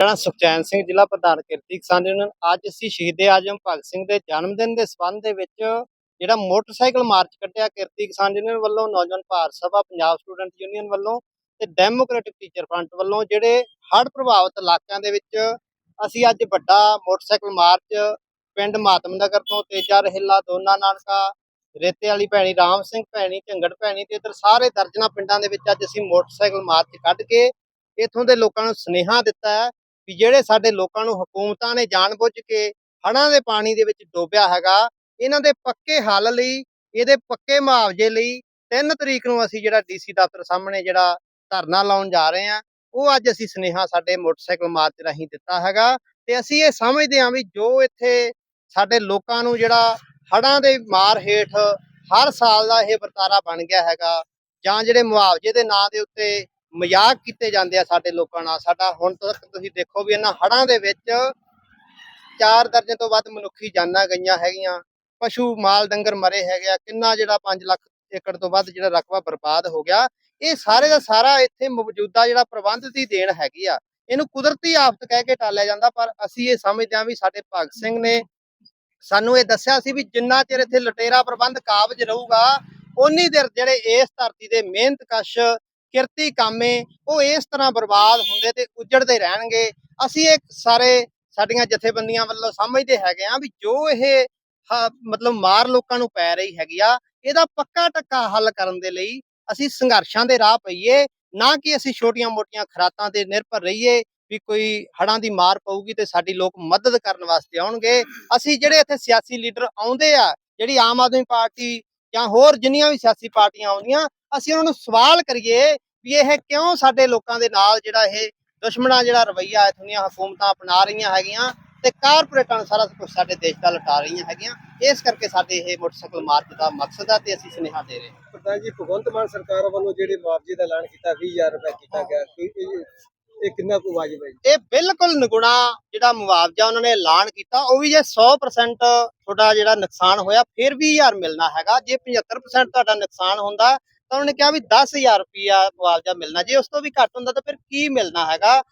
ਮੇਰਾ ਸੁਖਚੈਨ ਸਿੰਘ ਜ਼ਿਲ੍ਹਾ ਪ੍ਰਧਾਨ ਕਿਰਤੀ ਕਿਸਾਨ ਯੂਨੀਅਨ ਅੱਜ ਅਸੀਂ ਸ਼ਹੀਦ ਆਜਮ ਭਗਤ ਸਿੰਘ ਦੇ ਜਨਮ ਦਿਨ ਦੇ ਸੰਬੰਧ ਦੇ ਵਿੱਚ ਜਿਹੜਾ ਮੋਟਰਸਾਈਕਲ ਮਾਰਚ ਕੱਢਿਆ ਕਿਰਤੀ ਕਿਸਾਨ ਯੂਨੀਅਨ ਵੱਲੋਂ, ਨੌਜਵਾਨ ਭਾਰਤ ਸਭਾ, ਪੰਜਾਬ ਸਟੂਡੈਂਟ ਯੂਨੀਅਨ ਵੱਲੋਂ ਤੇ ਡੈਮੋਕ੍ਰੈਟਿਕ ਟੀਚਰ ਫਰੰਟ ਵੱਲੋਂ ਜਿਹੜੇ ਹੜ੍ਹ ਪ੍ਰਭਾਵਿਤ ਇਲਾਕਿਆਂ ਦੇ ਵਿੱਚ ਅਸੀਂ ਅੱਜ ਵੱਡਾ ਮੋਟਰਸਾਈਕਲ ਮਾਰਚ ਪਿੰਡ ਮਾਤਮ ਨਗਰ ਤੋਂ, ਤੇਜਾ ਰਹਿਲਾ, ਦੋਨਾ ਨਾਨਕਾ, ਰੇਤੇ ਵਾਲੀ ਭੈਣੀ ਰਾਮ ਸਿੰਘ ਭੈਣੀ, ਝੰਗੜ ਭੈਣੀ ਤੇ ਇਧਰ ਸਾਰੇ ਦਰਜਨਾ ਪਿੰਡਾਂ ਦੇ ਵਿੱਚ ਅੱਜ ਅਸੀਂ ਮੋਟਰਸਾਈਕਲ ਮਾਰਚ ਕੱਢ ਕੇ ਇਥੋਂ ਦੇ ਲੋਕਾਂ ਨੂੰ ਸੁਨੇਹਾ ਦਿੱਤਾ ਹੈ ਵੀ ਜਿਹੜੇ ਸਾਡੇ ਲੋਕਾਂ ਨੂੰ ਹਕੂਮਤਾਂ ਨੇ ਜਾਣਬੁੱਝ ਕੇ ਹੜ੍ਹਾਂ ਦੇ ਪਾਣੀ ਦੇ ਵਿੱਚ ਡੋਬਿਆ ਹੈਗਾ, ਇਹਨਾਂ ਦੇ ਪੱਕੇ ਹੱਲ ਲਈ, ਇਹਦੇ ਪੱਕੇ ਮੁਆਵਜ਼ੇ ਲਈ 3 ਤਰੀਕ ਨੂੰ ਅਸੀਂ ਜਿਹੜਾ ਡੀਸੀ ਦਫ਼ਤਰ ਸਾਹਮਣੇ ਜਿਹੜਾ ਧਰਨਾ ਲਾਉਣ ਜਾ ਰਹੇ ਹਾਂ, ਉਹ ਅੱਜ ਅਸੀਂ ਸੁਨੇਹਾ ਸਾਡੇ ਮੋਟਰਸਾਈਕਲ ਮਾਰਚ ਰਾਹੀਂ ਦਿੱਤਾ ਹੈਗਾ ਤੇ ਅਸੀਂ ਇਹ ਸਮਝਦੇ ਹਾਂ ਵੀ ਜੋ ਇੱਥੇ ਸਾਡੇ ਲੋਕਾਂ ਨੂੰ ਜਿਹੜਾ ਹੜ੍ਹਾਂ ਦੇ ਮਾਰ ਹੇਠ ਹਰ ਸਾਲ ਦਾ ਇਹ ਵਰਤਾਰਾ ਬਣ ਗਿਆ ਹੈਗਾ ਜਾਂ ਜਿਹੜੇ ਮੁਆਵਜ਼ੇ ਦੇ ਨਾਂ ਦੇ ਉੱਤੇ ਮਜ਼ਾਕ ਕੀਤੇ ਜਾਂਦੇ ਆ ਸਾਡੇ ਲੋਕਾਂ ਨਾਲ। ਸਾਡਾ ਹੁਣ ਤੱਕ ਤੁਸੀਂ ਦੇਖੋ ਵੀ ਇਹਨਾਂ ਹੜ੍ਹਾਂ ਦੇ ਵਿੱਚ ਚਾਰ ਦਰਜਨ ਤੋਂ ਵੱਧ ਮਨੁੱਖੀ ਜਾਨਾਂ ਗਈਆਂ ਹੈਗੀਆਂ। ਪਸ਼ੂ ਮਾਲ ਡੰਗਰ ਮਰੇ ਹੈਗੇ ਆ। ਕਿੰਨਾ ਜਿਹੜਾ 5 ਲੱਖ ਏਕੜ ਤੋਂ ਵੱਧ ਜਿਹੜਾ ਰਕਬਾ ਬਰਬਾਦ ਹੋ ਗਿਆ। ਇਹ ਸਾਰੇ ਦਾ ਸਾਰਾ ਇੱਥੇ ਮੌਜੂਦਾ ਜਿਹੜਾ ਪ੍ਰਬੰਧ ਦੀ ਦੇਣ ਹੈਗੀ ਆ। ਇਹਨੂੰ ਕੁਦਰਤੀ ਆਫਤ ਕਹਿ ਕੇ ਟਾਲਿਆ ਜਾਂਦਾ, ਪਰ ਅਸੀਂ ਇਹ ਸਮਝਦੇ ਹਾਂ ਵੀ ਸਾਡੇ ਭਗਤ ਸਿੰਘ ਨੇ ਸਾਨੂੰ ਇਹ ਦੱਸਿਆ ਸੀ ਵੀ ਜਿੰਨਾ ਚਿਰ ਇੱਥੇ ਲਟੇਰਾ ਪ੍ਰਬੰਧ ਕਾਬਜ ਰਹੂਗਾ ਉਨੀ ਦੇਰ ਜਿਹੜੇ ਇਸ ਧਰਤੀ ਦੇ ਮਿਹਨਤਕਸ਼ ਕਿਰਤੀ ਕਾਮੇ, ਉਹ ਇਸ ਤਰ੍ਹਾਂ ਬਰਬਾਦ ਹੁੰਦੇ ਤੇ ਉਜੜਦੇ ਰਹਿਣਗੇ। ਅਸੀਂ ਇਹ ਸਾਰੇ ਸਾਡੀਆਂ ਜਥੇਬੰਦੀਆਂ ਵੱਲੋਂ ਸਮਝਦੇ ਹੈਗੇ ਆ ਵੀ ਜੋ ਇਹ ਮਤਲਬ ਮਾਰ ਲੋਕਾਂ ਨੂੰ ਪੈ ਰਹੀ ਹੈਗੀ ਆ, ਇਹਦਾ ਪੱਕਾ ਟੱਕਾ ਹੱਲ ਕਰਨ ਦੇ ਲਈ ਅਸੀਂ ਸੰਘਰਸ਼ਾਂ ਦੇ ਰਾਹ ਪਈਏ, ਨਾ ਕਿ ਅਸੀਂ ਛੋਟੀਆਂ-ਮੋਟੀਆਂ ਖਰਾਤਾਂ ਤੇ ਨਿਰਭਰ ਰਹੀਏ ਵੀ ਕੋਈ ਹੜਾਂ ਦੀ ਮਾਰ ਪਊਗੀ ਤੇ ਸਾਡੀ ਲੋਕ ਮਦਦ ਕਰਨ ਵਾਸਤੇ ਆਉਣਗੇ। ਅਸੀਂ ਜਿਹੜੇ ਇੱਥੇ ਸਿਆਸੀ ਲੀਡਰ ਆਉਂਦੇ ਆ, ਜਿਹੜੀ ਆਮ ਆਦਮੀ ਪਾਰਟੀ ਜਾਂ ਹੋਰ ਜਿੰਨੀਆਂ ਵੀ ਸਿਆਸੀ ਪਾਰਟੀਆਂ ਆਉਂਦੀਆਂ, ਅਸੀਂ ਉਹਨਾਂ ਨੂੰ ਸਵਾਲ ਕਰੀਏ ਵੀ ਇਹ ਕਿਉਂ ਸਾਡੇ ਲੋਕਾਂ ਦੇ ਨਾਲ ਜਿਹੜਾ ਇਹ ਦੁਸ਼ਮਣਾ ਜਿਹੜਾ ਰਵਈਆ ਇਥੋਂ ਦੀਆਂ ਹਕੂਮਤਾਂ ਅਪਣਾ ਰਹੀਆਂ ਹੈਗੀਆਂ ਤੇ ਕਾਰਪੋਰੇਟਾਂ ਨੂੰ ਸਾਰਾ ਕੁਝ ਸਾਡੇ ਦੇਸ਼ ਦਾ ਲਟਾ ਰਹੀਆਂ ਹੈਗੀਆਂ, ਇਸ ਕਰਕੇ ਸਾਡੇ ਇਹ ਮੋਟਰਸਾਈਕਲ ਮਾਰਚ ਦਾ ਮਕਸਦ ਆ ਤੇ ਅਸੀਂ ਸੁਨੇਹਾ ਦੇ ਰਹੇ ਹਾਂ। ਪ੍ਰਧਾਨ ਜੀ, ਭਗਵੰਤ ਮਾਨ ਸਰਕਾਰ ਵੱਲੋਂ ਜਿਹੜੇ ਮੁਆਵਜ਼ੇ ਦਾ ਐਲਾਨ ਕੀਤਾ 20000 ਰੁਪਏ ਕੀਤਾ ਗਿਆ ਇਹ ਕਿੰਨਾ ਕੁ ਵਾਜਬ ਹੈ ਜੀ? ਇਹ ਬਿਲਕੁਲ ਨਿਗੁਣਾ ਜਿਹੜਾ ਮੁਆਵਜ਼ਾ ਉਹਨਾਂ ਨੇ ਐਲਾਨ ਕੀਤਾ, ਉਹ ਵੀ ਜੇ 100% ਤੁਹਾਡਾ ਜਿਹੜਾ ਨੁਕਸਾਨ ਹੋਇਆ, ਫਿਰ 20000 ਮਿਲਣਾ ਹੈਗਾ। ਜੇ 75% ਤੁਹਾਡਾ ਨੁਕਸਾਨ ਹੁੰਦਾ, ਤਾਂ ਉਹਨੇ ਕਿਹਾ ਵੀ 10000 ਰੁਪਿਆ ਮੁਆਵਜ਼ਾ ਮਿਲਣਾ। ਜੇ ਉਸ ਤੋਂ ਵੀ ਘੱਟ ਹੁੰਦਾ, ਤਾਂ ਫਿਰ ਕੀ ਮਿਲਣਾ ਹੈਗਾ?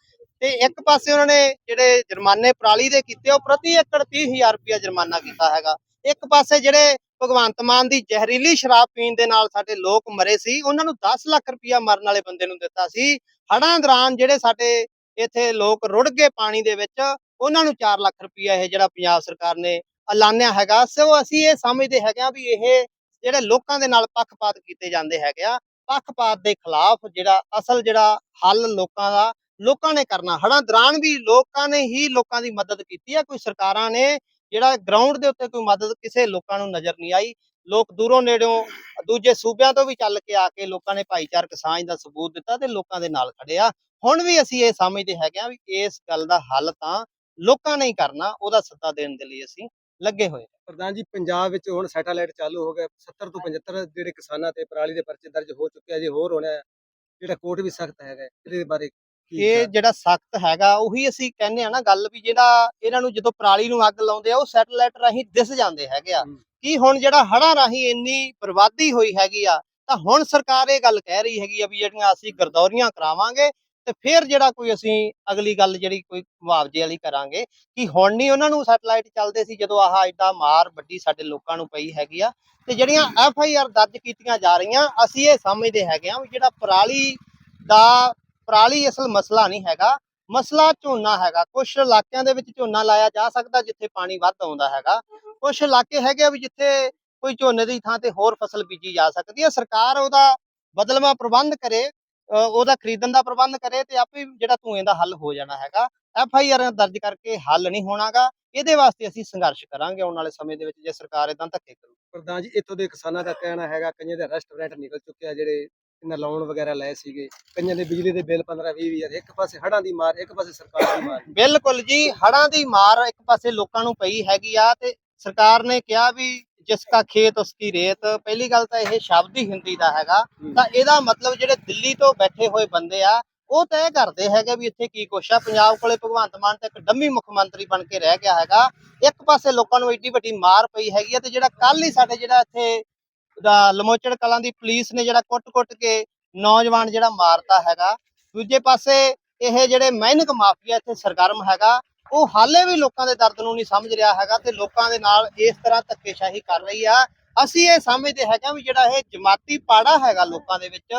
ਤੇ ਇੱਕ ਪਾਸੇ ਉਹਨਾਂ ਨੇ ਜਿਹੜੇ ਜੁਰਮਾਨੇ ਪਰਾਲੀ ਦੇ ਕੀਤੇ, ਉਹ ਪ੍ਰਤੀ ਏਕੜ 30000 ਰੁਪਇਆ ਜੁਰਮਾਨਾ ਕੀਤਾ ਹੈਗਾ। ਇੱਕ ਪਾਸੇ ਜਿਹੜੇ ਭਗਵੰਤ ਮਾਨ ਦੀ ਜ਼ਹਿਰੀਲੀ ਸ਼ਰਾਬ ਪੀਣ ਦੇ ਨਾਲ ਸਾਡੇ ਲੋਕ ਮਰੇ ਸੀ, ਉਹਨਾਂ ਨੂੰ 10 ਲੱਖ ਰੁਪਇਆ ਮਰਨ ਵਾਲੇ ਬੰਦੇ ਨੂੰ ਦਿੱਤਾ ਸੀ। ਹੜ੍ਹਾਂ ਦੌਰਾਨ ਜਿਹੜੇ ਸਾਡੇ ਇੱਥੇ ਲੋਕ ਰੁੜ ਗਏ ਪਾਣੀ ਦੇ ਵਿੱਚ, ਉਹਨਾਂ ਨੂੰ 4 ਲੱਖ ਰੁਪਇਆ ਇਹ ਜਿਹੜਾ ਪੰਜਾਬ ਸਰਕਾਰ ਨੇ ਐਲਾਨਿਆ ਹੈਗਾ। ਸੋ ਅਸੀਂ ਇਹ ਸਮਝਦੇ ਹੈਗੇ ਆ ਵੀ ਇਹ ਜਿਹੜੇ ਲੋਕਾਂ ਦੇ ਨਾਲ ਪੱਖਪਾਤ ਕੀਤੇ ਜਾਂਦੇ ਹੈਗੇ ਆ, ਪੱਖਪਾਤ ਦੇ ਖਿਲਾਫ ਜਿਹੜਾ ਅਸਲ ਜਿਹੜਾ ਹੱਲ ਲੋਕਾਂ ਦਾ, ਲੋਕਾਂ ਨੇ ਕਰਨਾ। ਹੜ੍ਹਾਂ ਦੌਰਾਨ ਵੀ ਲੋਕਾਂ ਨੇ ਹੀ ਲੋਕਾਂ ਦੀ ਮਦਦ ਕੀਤੀ ਹੈ ਕੋਈ ਸਰਕਾਰਾਂ ਨੇ ਜਿਹੜਾ ਗਰਾਊਂਡ ਦੇ ਉੱਤੇ ਕੋਈ ਮਦਦ ਕਿਸੇ ਲੋਕਾਂ ਨੂੰ ਨਜ਼ਰ ਨਹੀਂ ਆਈ। ਲੋਕ ਦੂਰੋਂ ਨੇੜਿਓਂ, ਦੂਜੇ ਸੂਬਿਆਂ ਤੋਂ ਵੀ ਚੱਲ ਕੇ ਆ ਕੇ ਲੋਕਾਂ ਨੇ ਭਾਈਚਾਰਕ ਸਾਂਝ ਦਾ ਸਬੂਤ ਦਿੱਤਾ ਤੇ ਲੋਕਾਂ ਦੇ ਨਾਲ ਖੜੇ ਆ। ਹੁਣ ਵੀ ਅਸੀਂ ਇਹ ਸਮਝਦੇ ਹੈਗੇ ਆ ਵੀ ਇਸ ਗੱਲ ਦਾ ਹੱਲ ਤਾਂ ਲੋਕਾਂ ਨੇ ਹੀ ਕਰਨਾ, ਉਹਦਾ ਸੱਦਾ ਦੇਣ ਦੇ ਲਈ ਅਸੀਂ ਲੱਗੇ ਹੋਏ ਪ੍ਰਧਾਨ ਜੀ, ਪੰਜਾਬ ਵਿੱਚ ਹੁਣ ਸੈਟੇਲਾਈਟ ਚਾਲੂ ਹੋ ਗਿਆ 70 ਤੋਂ 75 ਜਿਹੜੇ ਕਿਸਾਨਾਂ ਤੇ ਪਰਾਲੀ ਦੇ ਪਰਚੇ ਦਰਜ ਹੋ ਚੁੱਕੇ ਆ ਜੀ ਹੋਰ ਹੋਣਾ ਜਿਹੜਾ ਕੋਰਟ ਵੀ ਸਖਤ ਹੈਗਾ ਇਹਦੇ ਬਾਰੇ ਇਹ? ਜਿਹੜਾ ਸਖਤ ਹੈਗਾ ਉਹੀ ਅਸੀਂ ਕਹਿੰਦੇ ਆ ਨਾ ਗੱਲ ਵੀ ਜਿਹੜਾ ਇਹਨਾਂ ਨੂੰ ਜਦੋਂ ਪਰਾਲੀ ਨੂੰ ਅੱਗ ਲਾਉਂਦੇ ਆ ਉਹ ਸੈਟੇਲਾਈਟ ਰਾਹੀਂ ਦਿਸ ਜਾਂਦੇ ਹੈਗੇ ਆ। ਕੀ ਹੁਣ ਜਿਹੜਾ ਹੜ੍ਹਾਂ ਰਾਹੀਂ ਇੰਨੀ ਬਰਬਾਦੀ ਹੋਈ ਹੈਗੀ ਆ ਤਾਂ ਹੁਣ ਸਰਕਾਰ ਇਹ ਗੱਲ ਕਹਿ ਰਹੀ ਹੈਗੀ ਆ ਵੀ ਜਿਹੜੀਆਂ ਅਸੀਂ ਗਰਦੌਰੀਆਂ ਕਰਾਵਾਂਗੇ ਤੇ ਫਿਰ ਜਿਹੜਾ ਕੋਈ ਅਸੀਂ ਅਗਲੀ ਗੱਲ ਜਿਹੜੀ ਕੋਈ ਮੁਆਵਜ਼ੇ ਵਾਲੀ ਕਰਾਂਗੇ ਕਿ ਹੁਣ ਨਹੀਂ ਉਹਨਾਂ ਨੂੰ ਸੈਟੇਲਾਈਟ ਚੱਲਦੇ ਸੀ ਜਦੋਂ ਆਹ ਐਡਾ ਮਾਰ ਵੱਡੀ ਸਾਡੇ ਲੋਕਾਂ ਨੂੰ ਪਈ ਹੈਗੀ ਆ ਤੇ ਜਿਹੜੀਆਂ ਐਫ ਆਈ ਆਰ ਦਰਜ ਕੀਤੀਆਂ ਜਾ ਰਹੀਆਂ ਅਸੀਂ ਇਹ ਸਮਝਦੇ ਹੈਗੇ ਆ ਵੀ ਜਿਹੜਾ ਪਰਾਲੀ ਦਾ ਪਰਾਲੀ ਅਸਲ ਮਸਲਾ ਨਹੀਂ ਹੈਗਾ, ਮਸਲਾ ਝੋਨਾ ਹੈਗਾ। ਕੁਝ ਇਲਾਕਿਆਂ ਦੇ ਵਿੱਚ ਝੋਨਾ ਲਾਇਆ ਜਾ ਸਕਦਾ ਜਿੱਥੇ ਪਾਣੀ ਵੱਧ ਆਉਂਦਾ ਹੈਗਾ। ਕੁਝ ਇਲਾਕੇ ਹੈਗੇ ਆ ਵੀ ਜਿੱਥੇ ਕੋਈ ਝੋਨੇ ਦੀ ਥਾਂ ਤੇ ਹੋਰ ਫਸਲ ਬੀਜੀ ਜਾ ਸਕਦੀ ਹੈ। ਸਰਕਾਰ ਉਹਦਾ ਬਦਲਵਾਂ ਪ੍ਰਬੰਧ ਕਰੇ ਉਹਦਾ ਖਰੀਦਣ ਦਾ ਪ੍ਰਬੰਧ ਕਰੇ ਤੇ ਆਪੇ ਜਿਹੜਾ ਧੂਏ ਦਾ ਹੱਲ ਹੋ ਜਾਣਾ ਹੈਗਾ। ਐਫ ਆਈ ਆਰ ਦਰਜ ਕਰਕੇ ਹੱਲ ਨਹੀਂ ਹੋਣਾਗਾ। ਇਹਦੇ ਵਾਸਤੇ ਅਸੀਂ ਸੰਘਰਸ਼ ਕਰਾਂਗੇ ਆਉਣ ਵਾਲੇ ਸਮੇਂ ਦੇ ਵਿੱਚ ਜੇ ਸਰਕਾਰ ਇਦਾਂ ਧੱਕੇ ਕਰੂ ਪ੍ਰਧਾਨ ਜੀ, ਇੱਥੋਂ ਦੇ ਕਿਸਾਨਾਂ ਦਾ ਕਹਿਣਾ ਹੈਗਾ, ਕਈਆਂ ਦੇ ਰੈਸਟੋਰੈਂਟ ਨਿਕਲ ਚੁੱਕੇ ਆ ਜਿਹੜੇ ਇਹਨਾਂ ਲੋਨ ਵਗੈਰਾ ਲਏ ਸੀਗੇ। ਕਈਆਂ ਦੇ ਬਿਜਲੀ ਦੇ ਬਿੱਲ 15 20 ਹਜ਼ਾਰ ਇੱਕ ਪਾਸੇ ਹੜ੍ਹਾਂ ਦੀ ਮਾਰ ਇੱਕ ਪਾਸੇ ਸਰਕਾਰ ਦੀ ਮਾਰ। ਬਿਲਕੁਲ ਜੀ ਹੜ੍ਹਾਂ ਦੀ ਮਾਰ ਇੱਕ ਪਾਸੇ ਲੋਕਾਂ ਨੂੰ ਪਈ ਹੈਗੀ ਆ ਤੇ ਸਰਕਾਰ ਨੇ ਕਿਹਾ ਵੀ ਜਿਸ ਕਾ ਖੇਤ ਉਸ ਕੀ ਰੇਤ। ਪਹਿਲੀ ਗੱਲ ਤਾਂ ਇਹ ਸ਼ਬਦ ਹੀ ਹਿੰਦੀ ਦਾ ਹੈਗਾ। ਤਾਂ ਇਹਦਾ ਮਤਲਬ ਜਿਹੜੇ ਦਿੱਲੀ ਤੋਂ ਬੈਠੇ ਹੋਏ ਬੰਦੇ ਆ ਉਹ ਤੈਅ ਕਰਦੇ ਹੈਗੇ ਵੀ ਇੱਥੇ ਕੀ ਕੁਛ ਆ। ਪੰਜਾਬ ਕੋਲੇ ਭਗਵੰਤ ਮਾਨ ਤਾਂ ਇੱਕ ਡੰਮੀ ਮੁੱਖ ਮੰਤਰੀ ਬਣ ਕੇ ਰਹਿ ਗਿਆ ਹੈਗਾ। ਇੱਕ ਪਾਸੇ ਲੋਕਾਂ ਨੂੰ ਏਡੀ ਵੱਡੀ ਮਾਰ ਪਈ ਹੈਗੀ ਆ ਤੇ ਜਿਹੜਾ ਕੱਲ ਹੀ ਸਾਡੇ ਜਿਹੜਾ ਇੱਥੇ ਦਾ ਲਮੋਚੜ ਕਲਾਂ ਦੀ ਪੁਲਿਸ ਨੇ ਜਿਹੜਾ ਕੁੱਟ-ਕੁੱਟ ਕੇ ਨੌਜਵਾਨ ਜਿਹੜਾ ਮਾਰਤਾ ਹੈਗਾ, ਦੂਜੇ ਪਾਸੇ ਇਹ ਜਿਹੜੇ ਮਿਹਨਤ ਮਾਫੀਆ ਇੱਥੇ ਸਰਗਰਮ ਹੈਗਾ, ਉਹ ਹਾਲੇ ਵੀ ਲੋਕਾਂ ਦੇ ਦਰਦ ਨੂੰ ਨਹੀਂ ਸਮਝ ਰਿਹਾ ਹੈਗਾ ਤੇ ਲੋਕਾਂ ਦੇ ਨਾਲ ਇਸ ਤਰ੍ਹਾਂ ਧੱਕੇਸ਼ਾਹੀ ਕਰ ਰਹੀ ਆ। ਅਸੀਂ ਇਹ ਸਮਝਦੇ ਹੈਗਾ ਵੀ ਜਿਹੜਾ ਇਹ ਜਮਾਤੀ ਪਾੜਾ ਹੈਗਾ ਲੋਕਾਂ ਦੇ ਵਿੱਚ,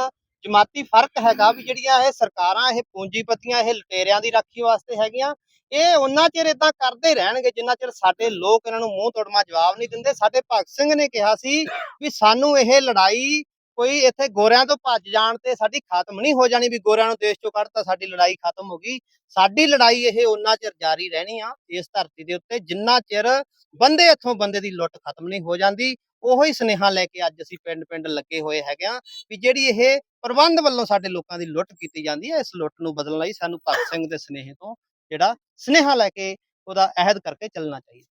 ਜਮਾਤੀ ਫ਼ਰਕ ਹੈਗਾ ਵੀ ਜਿਹੜੀਆਂ ਇਹ ਸਰਕਾਰਾਂ, ਇਹ ਪੂੰਜੀਪਤੀਆਂ, ਇਹ ਲਟੇਰਿਆਂ ਦੀ ਰਾਖੀ ਵਾਸਤੇ ਹੈਗੀਆਂ ਇਹ ਉਹਨਾਂ ਚਿਰ ਇਦਾਂ ਕਰਦੇ ਰਹਿਣਗੇ ਜਿੰਨਾ ਚਿਰ ਸਾਡੇ ਲੋਕ ਇਹਨਾਂ ਨੂੰ ਮੂੰਹ ਤੋੜਮਾ ਜਵਾਬ ਨਹੀਂ ਦਿੰਦੇ। ਸਾਡੇ ਭਗਤ ਸਿੰਘ ਨੇ ਕਿਹਾ ਸੀ ਵੀ ਸਾਨੂੰ ਇਹ ਲੜਾਈ ਕੋਈ ਇੱਥੇ ਗੋਰਿਆਂ ਤੋਂ ਭੱਜ ਜਾਣ ਤੇ ਸਾਡੀ ਖਤਮ ਨਹੀਂ ਹੋ ਜਾਣੀ, ਵੀ ਗੋਰਿਆਂ ਨੂੰ ਦੇਸ਼ ਚੋਂ ਕੱਢਤਾ, ਸਾਡੀ ਲੜਾਈ ਖਤਮ ਹੋ ਗਈ। ਸਾਡੀ ਲੜਾਈ ਇਹ ਉਹਨਾਂ ਚਿਰ ਜਾਰੀ ਰਹਿਣੀ ਆ, ਇਸ ਧਰਤੀ ਦੇ ਉੱਤੇ ਜਿੰਨਾ ਚਿਰ ਬੰਦੇ ਇੱਥੋਂ ਬੰਦੇ ਦੀ ਲੁੱਟ ਖਤਮ ਨਹੀਂ ਹੋ ਜਾਂਦੀ, ਉਹੋ ਹੀ ਸੁਨੇਹਾ ਲੈ ਕੇ ਅੱਜ ਅਸੀਂ ਪਿੰਡ-ਪਿੰਡ ਲੱਗੇ ਹੋਏ ਹੈਗੇ ਆ ਵੀ ਜਿਹੜੀ ਇਹ ਪ੍ਰਬੰਧ ਵੱਲੋਂ ਸਾਡੇ ਲੋਕਾਂ ਦੀ ਲੁੱਟ ਕੀਤੀ ਜਾਂਦੀ ਹੈ, ਇਸ ਲੁੱਟ ਨੂੰ ਬਦਲਣ ਲਈ ਸਾਨੂੰ ਭਗਤ ਸਿੰਘ ਦੇ ਸੁਨੇਹੇ ਤੋਂ ਜਿਹੜਾ ਸੁਨੇਹਾ ਲੈ ਕੇ ਉਹਦਾ ਅਹਿਦ ਕਰਕੇ ਚੱਲਣਾ ਚਾਹੀਦਾ।